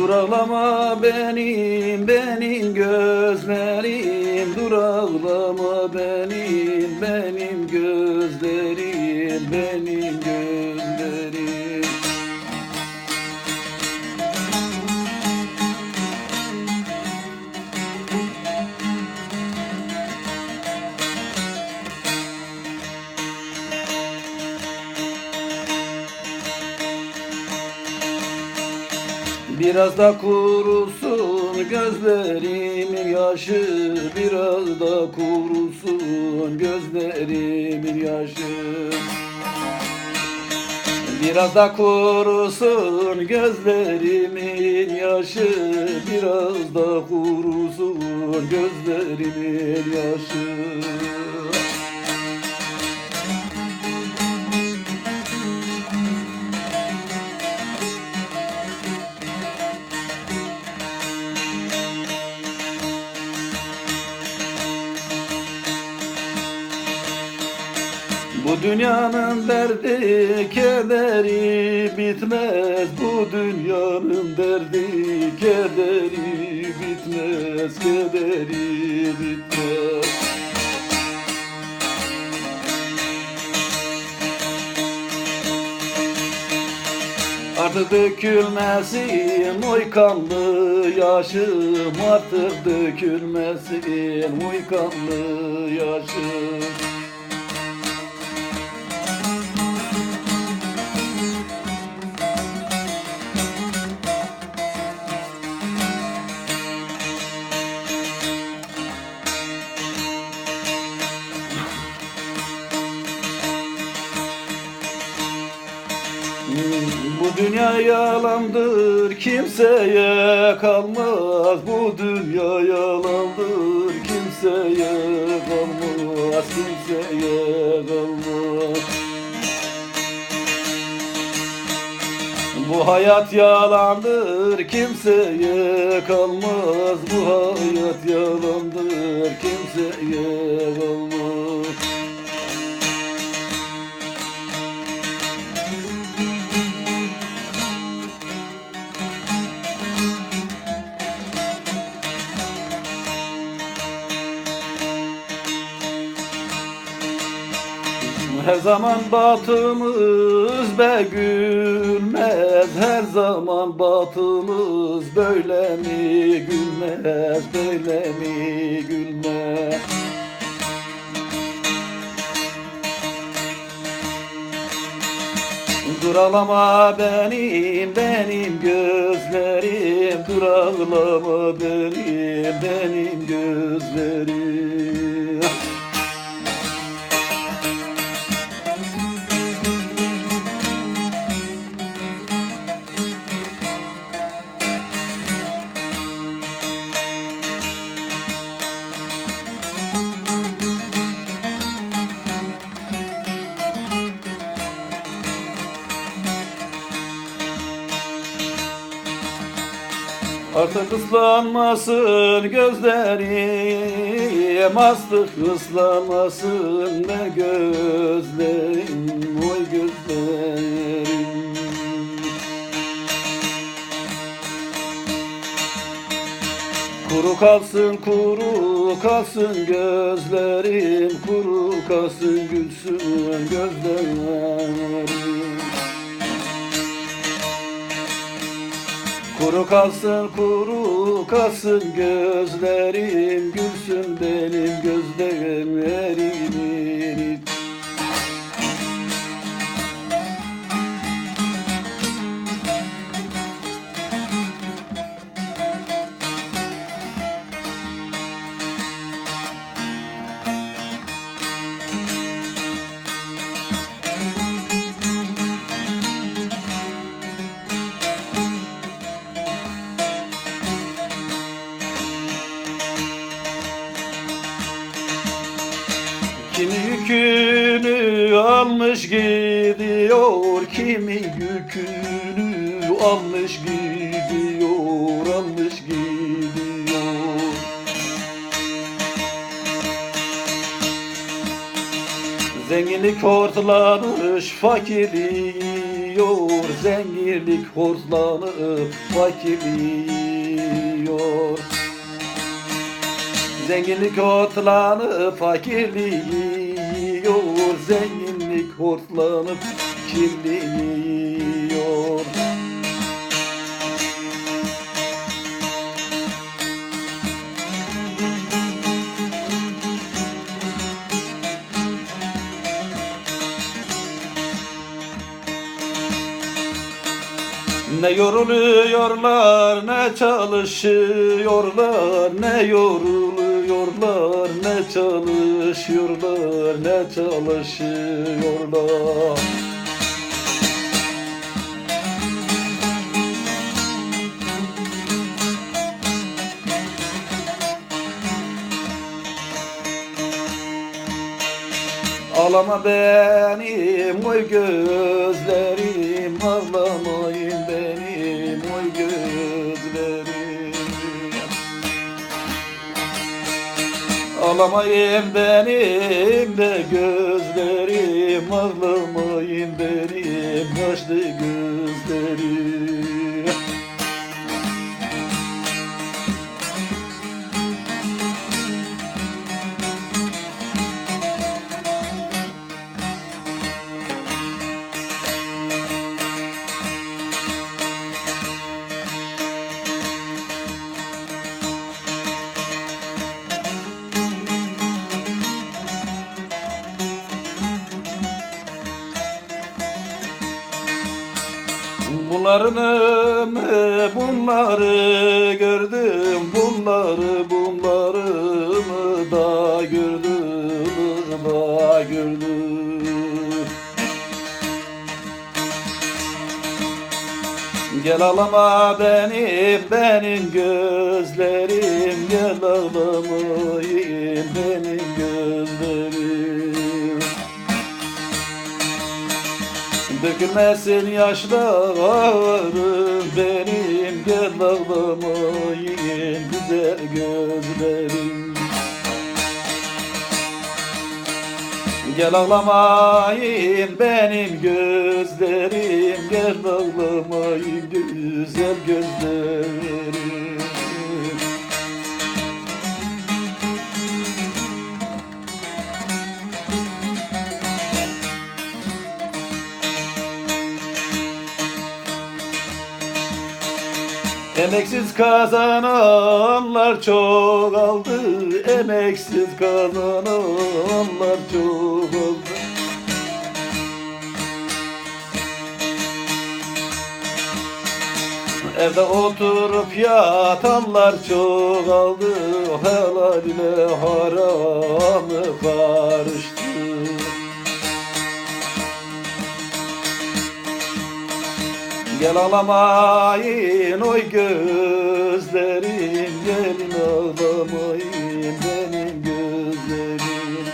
Duralama benim benim gözlerim. Duralama benim Biraz da kurusun gözlerimin yaşı Biraz da kurusun gözlerimin yaşı. Biraz da kurusun gözlerimin yaşı Biraz da kurusun gözlerimin yaşı dünyanın derdi kederi bitmez. Bu dünyanın derdi kederi bitmez. Kederi bitmez. Artık dökülmesin oy kanlı yaşım. Artık dökülmesin oy kanlı yaşım dünya yalandır kimseye kalmaz. Bu dünya yalandır kimseye kalmaz Kimseye kalmaz. Bu hayat yalandır kimseye kalmaz. Bu hayat yalandır kimseye kalmaz Her zaman batımız be gülmez. Her zaman batımız böyle mi gülmez Böyle mi gülmez? Duralama benim benim gözlerim. Duralama benim benim gözlerim Artık ıslanmasın gözlerim Astık ıslanmasın be gözlerim Oy gözlerim. Kuru kalsın kuru kalsın gözlerim Kuru kalsın gülsün gözlerim Kuru kalsın kuru kalsın gözlerim Gülsün benim gözlerim almış gidiyor Kimi yükünü almış gidiyor Almış gidiyor. Zenginlik ortalamış fakirlik gidiyor Zenginlik hortlanıp fakirliyor Zenginlik hortlanıp fakirliyor Zenginlik hortlanıp kirliyor Ne yoruluyorlar ne çalışıyorlar Ne yoruluyorlar ne çalışıyorlar Ne çalışıyorlar? Ağlama benim oy gözlerim Ağlamayın benim oy gözlerim Ağlamayın benim de gözlerim Ağlamayın benim yaşlı gözlerim Bunların ömrü bunları gördüm? Bunları bunlarımı da gördüm? Da gördüm. Gel ağlama benim benim gözlerim. Gel ağlamayın benim gözlerim Dökülmesin yaşlarım benim Gel ağlamayın güzel gözlerim. Gel ağlamayın benim gözlerim Gel ağlamayın güzel gözlerim Emeksiz kazananlar çok aldı. Emeksiz kazananlar çok aldı. Evde oturup yatanlar çok aldı. Helal ile haramı karıştı Gel ağlamayın oy gözlerim Gelin ağlamayın benim gözlerim.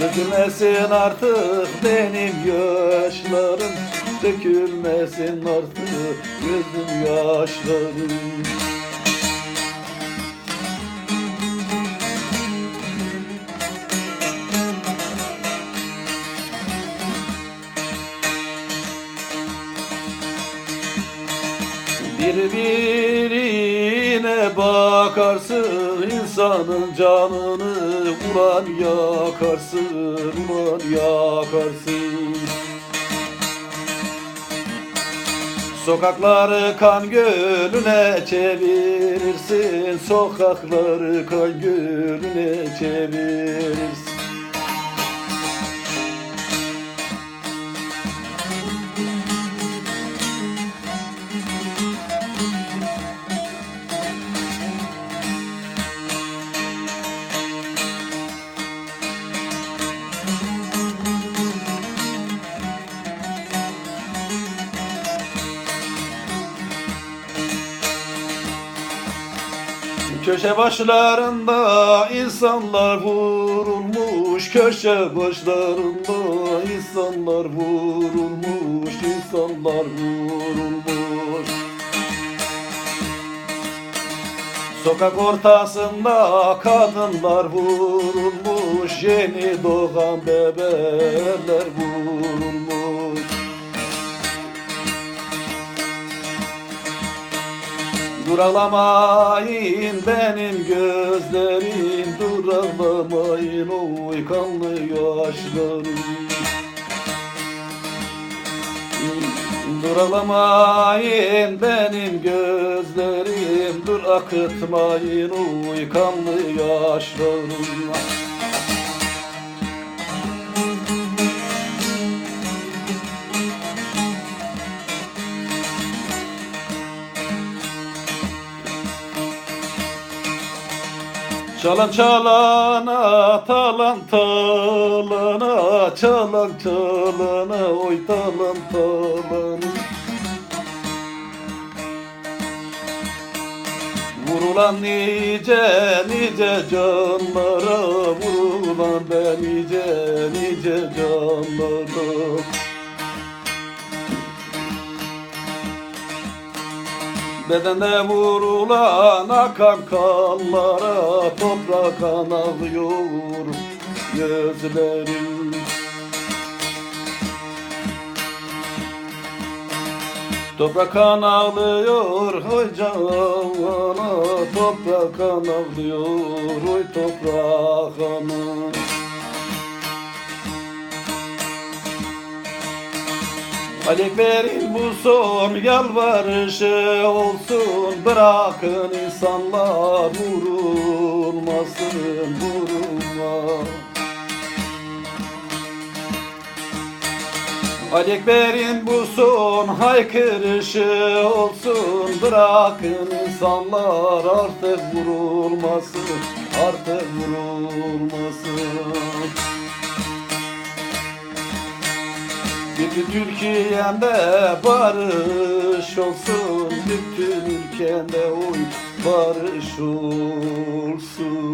Dökülmesin artık benim yaşlarım Dökülmesin artık gözüm yaşlarım Birbirine bakarsın insanın canını Ulan yakarsın, ulan yakarsın. Sokakları kan gölüne çevirirsin Sokakları kan gölüne çevirirsin Köşe başlarında insanlar vurulmuş. Köşe başlarında insanlar vurulmuş. İnsanlar vurulmuş. Sokak ortasında kadınlar vurulmuş. Yeni doğan bebeler vurulmuş Duralamayın benim gözlerim Duralamayın oy kanlı yaşlarım. Duralamayın benim gözlerim Dur akıtmayın oy kanlı yaşlarım Çalan çalana, talan talana, çalan çalana, oy talan talana. Vurulan nice nice canlara, vurulan be nice nice canlara. Bedende vurulan akan kanlara Toprak ağlıyor gözlerim. Toprak ağlıyor oy cana Toprak ağlıyor oy toprak ana Verin bu son yalvarışı olsun. Bırakın insanlar vurulmasın vurulma verin bu son haykırışı olsun. Bırakın insanlar artık vurulmasın Artık vurulmasın Türkiye'mde barış olsun Bütün ülkemde oy barış olsun.